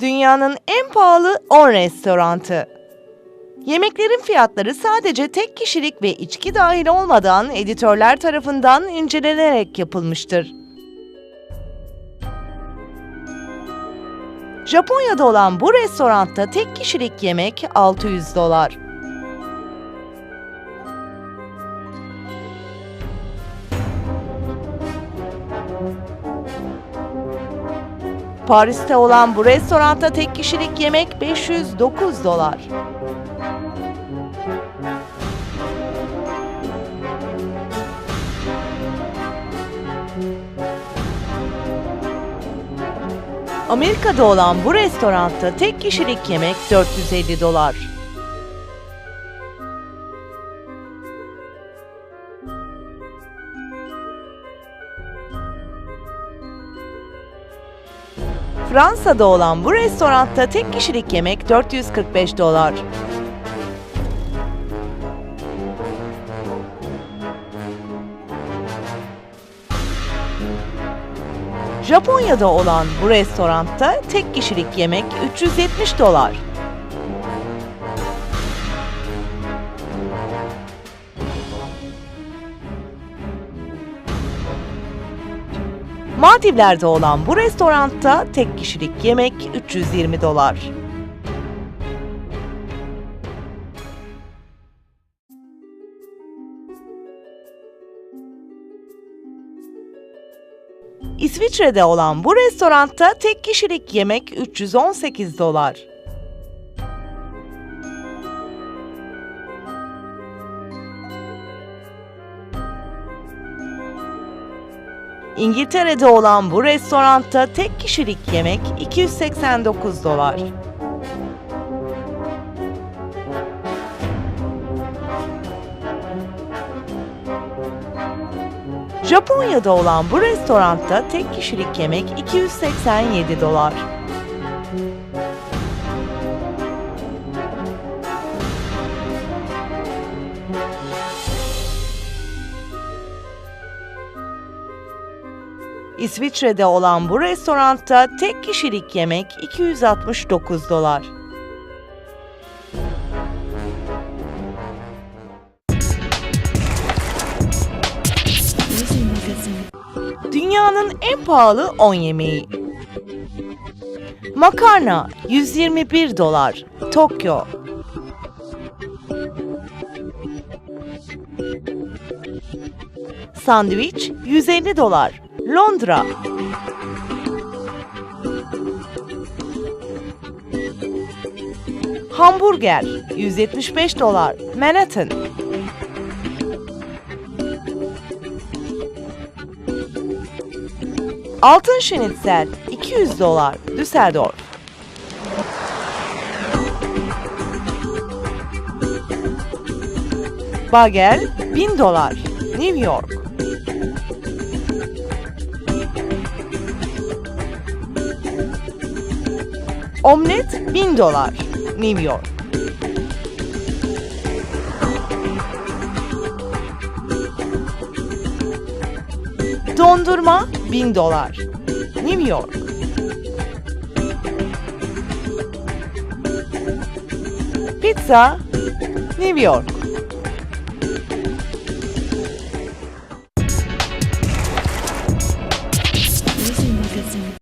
Dünyanın en pahalı 10 restorantı. Yemeklerin fiyatları sadece tek kişilik ve içki dahil olmadan editörler tarafından incelenerek yapılmıştır. Japonya'da olan bu restoranda tek kişilik yemek 600 dolar. Paris'te olan bu restoranda tek kişilik yemek 509 dolar. Amerika'da olan bu restoranda tek kişilik yemek 450 dolar. Fransa'da olan bu restoranda tek kişilik yemek 445 dolar. Japonya'da olan bu restoranda tek kişilik yemek 370 dolar. Maldivler'de olan bu restoranda tek kişilik yemek 320 dolar. İsviçre'de olan bu restoranda tek kişilik yemek 318 dolar. İngiltere'de olan bu restoranda tek kişilik yemek 289 dolar. Japonya'da olan bu restoranda tek kişilik yemek 287 dolar. İsviçre'de olan bu restoranda tek kişilik yemek 269 dolar. Dünyanın en pahalı 10 yemeği. Makarna 121 dolar. Tokyo. Sandviç 150 dolar. Londra. Hamburger 175 dolar. Manhattan. Altın şinitzel 200 dolar. Düsseldorf. Bagel 1000 dolar. New York. Omlet 1000 dolar. New York. Dondurma 1000 dolar. New York. Pizza New York.